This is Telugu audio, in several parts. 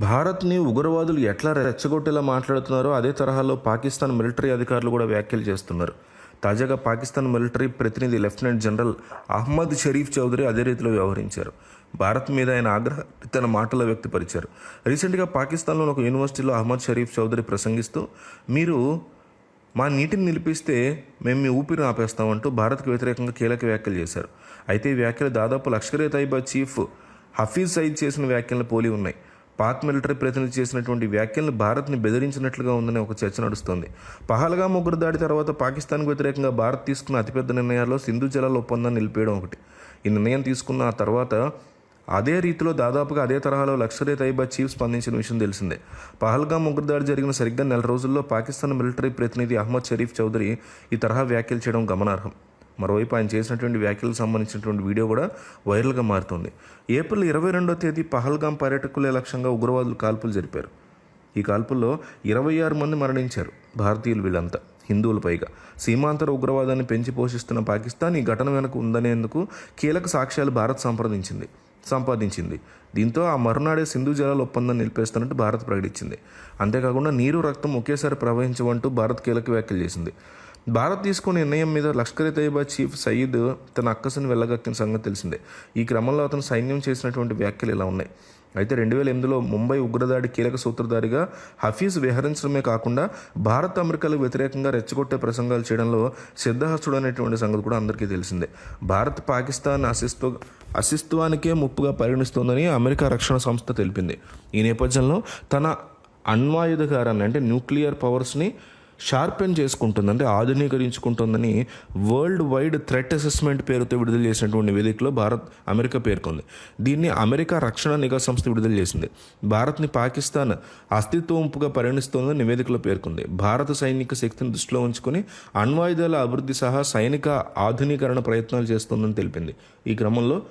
భారత్ని ఉగ్రవాదులు ఎట్లా రెచ్చగొట్టేలా మాట్లాడుతున్నారో అదే తరహాలో పాకిస్తాన్ మిలిటరీ అధికారులు కూడా వ్యాఖ్యలు చేస్తున్నారు. తాజాగా పాకిస్తాన్ మిలిటరీ ప్రతినిధి లెఫ్టినెంట్ జనరల్ అహ్మద్ షరీఫ్ చౌదరి అదే రీతిలో వ్యవహరించారు. భారత్ మీద ఆయన ఆగ్రహ తన మాటలో వ్యక్తపరిచారు. రీసెంట్గా పాకిస్తాన్లోని ఒక యూనివర్సిటీలో అహ్మద్ షరీఫ్ చౌదరి ప్రసంగిస్తూ మీరు మా నీటిని నిలిపిస్తే మేము మీ ఊపిరిని ఆపేస్తామంటూ భారత్కు వ్యతిరేకంగా కీలక వ్యాఖ్యలు చేశారు. అయితే ఈ వ్యాఖ్యలు దాదాపు లక్షరే తైబా చీఫ్ హఫీజ్ సయీద్ చేసిన వ్యాఖ్యలను పోలి ఉన్నాయి. పాక్ మిలిటరీ ప్రతినిధి చేసినటువంటి వ్యాఖ్యలను భారత్ని బెదిరించినట్లుగా ఉందని ఒక చర్చ నడుస్తోంది. పహల్గా ముగ్గురు దాడి తర్వాత పాకిస్తాన్కు వ్యతిరేకంగా భారత్ తీసుకున్న అతిపెద్ద నిర్ణయాల్లో సింధు జలాల ఒప్పందాన్ని నిలిపేయడం ఒకటి. ఈ నిర్ణయం తీసుకున్న ఆ తర్వాత అదే రీతిలో దాదాపుగా అదే తరహాలో లక్షరే తైబా చీఫ్ స్పందించిన విషయం తెలిసిందే. పహల్గామ్ దాడి జరిగిన సరిగ్గా నెల రోజుల్లో పాకిస్తాన్ మిలిటరీ ప్రతినిధి అహ్మద్ షరీఫ్ చౌదరి ఈ తరహా వ్యాఖ్యలు చేయడం గమనార్హం. మరోవైపు ఆయన చేసినటువంటి వ్యాఖ్యలకు సంబంధించినటువంటి వీడియో కూడా వైరల్గా మారుతుంది. ఏప్రిల్ ఇరవై రెండో తేదీ పహల్గాం పర్యాటకులే లక్ష్యంగా ఉగ్రవాదులు కాల్పులు జరిపారు. ఈ కాల్పుల్లో ఇరవై ఆరు మంది మరణించారు భారతీయులు వీళ్ళంతా హిందువులు పైగా. సీమాంతర ఉగ్రవాదాన్ని పెంచి పోషిస్తున్న పాకిస్తాన్ ఈ ఘటన వెనుక ఉందనేందుకు కీలక సాక్ష్యాలు భారత్ సంప్రదించింది సంపాదించింది. దీంతో ఆ మరునాడే సింధు జలాల ఒప్పందం నిలిపేస్తున్నట్టు భారత్ ప్రకటించింది. అంతేకాకుండా నీరు రక్తం ఒకేసారి ప్రవహించమంటూ భారత్ కీలక వ్యాఖ్యలు చేసింది. భారత్ తీసుకున్న నిర్ణయం మీద లష్కర్ ఏ తైబా చీఫ్ సయీద్ తన అక్కసును వెళ్ళగక్కిన సంగతి తెలిసిందే. ఈ క్రమంలో అతను సైన్యం చేసినటువంటి వ్యాఖ్యలు ఇలా ఉన్నాయి. అయితే రెండు వేల ఎనిమిదిలో ముంబై ఉగ్రదాడి కీలక సూత్రధారిగా హఫీజ్ విహరించడమే కాకుండా భారత్ అమెరికాలకు వ్యతిరేకంగా రెచ్చగొట్టే ప్రసంగాలు చేయడంలో సిద్ధహస్తుడు అనేటువంటి సంగతి కూడా అందరికీ తెలిసిందే. భారత్ పాకిస్తాన్ అసిస్తు అసిత్వానికే ముప్పుగా పరిగణిస్తోందని అమెరికా రక్షణ సంస్థ తెలిపింది. ఈ నేపథ్యంలో తన అణ్వాయుధకారాన్ని అంటే న్యూక్లియర్ పవర్స్ని షార్పెన్ చేసుకుంటుంది అంటే ఆధునీకరించుకుంటుందని వరల్డ్ వైడ్ థ్రెట్ అసెస్మెంట్ పేరుతో విడుదల చేసినటువంటి నివేదికలో భారత్ అమెరికా పేర్కొంది. దీన్ని అమెరికా రక్షణ నిఘా సంస్థ విడుదల చేసింది. భారత్ని పాకిస్తాన్ అస్తిత్వంపుగా పరిగణిస్తోందని నివేదికలో పేర్కొంది. భారత సైనిక శక్తిని దృష్టిలో ఉంచుకొని అణ్వాయుధాల అభివృద్ధి సహా సైనిక ఆధునీకరణ ప్రయత్నాలు చేస్తోందని తెలిపింది. ఈ క్రమంలో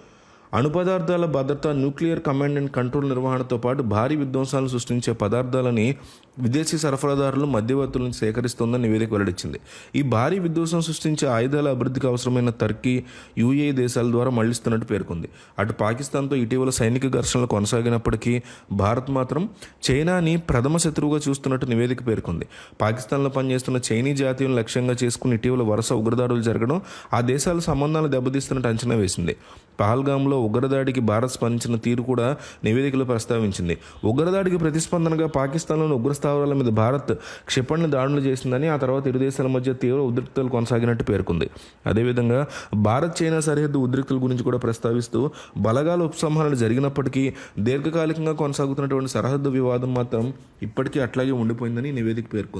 అణు పదార్థాల భద్రత న్యూక్లియర్ కమాండ్ అండ్ కంట్రోల్ నిర్వహణతో పాటు భారీ విధ్వంసాలను సృష్టించే పదార్థాలని విదేశీ సరఫరాదారులు మధ్యవర్తులను సేకరిస్తోందని నివేదిక వెల్లడించింది. ఈ భారీ విధ్వంసం సృష్టించే ఆయుధాల అభివృద్ధికి అవసరమైన టర్కీ యూఏఈ దేశాల ద్వారా మళ్ళిస్తున్నట్టు పేర్కొంది. అటు పాకిస్తాన్తో ఇటీవల సైనిక ఘర్షణలు కొనసాగినప్పటికీ భారత్ మాత్రం చైనాని ప్రథమ శత్రువుగా చూస్తున్నట్టు నివేదిక పేర్కొంది. పాకిస్తాన్లో పనిచేస్తున్న చైనీ జాతీయులను లక్ష్యంగా చేసుకుని ఇటీవల వరుస ఉగ్రదాడులు జరగడం ఆ దేశాల సంబంధాలు దెబ్బతీస్తున్నట్టు అంచనా వేసింది. పహల్గామ్లో ఉగ్రదాడికి భారత్ స్పందించిన తీరు కూడా నివేదికలో ప్రస్తావించింది. ఉగ్రదాడికి ప్రతిస్పందనగా పాకిస్తాన్లోని ఉగ్ర స్థావరాల మీద భారత్ క్షిపణి దాడులు చేసిందని ఆ తర్వాత ఇరు దేశాల మధ్య తీవ్ర ఉద్రిక్తలు కొనసాగినట్టు పేర్కొంది. అదేవిధంగా భారత్ చైనా సరిహద్దు ఉద్రిక్తుల గురించి కూడా ప్రస్తావిస్తూ బలగాల ఉపసంహరణ జరిగినప్పటికీ దీర్ఘకాలికంగా కొనసాగుతున్నటువంటి సరిహద్దు వివాదం మాత్రం ఇప్పటికీ అట్లాగే ఉండిపోయిందని నివేదిక పేర్కొంది.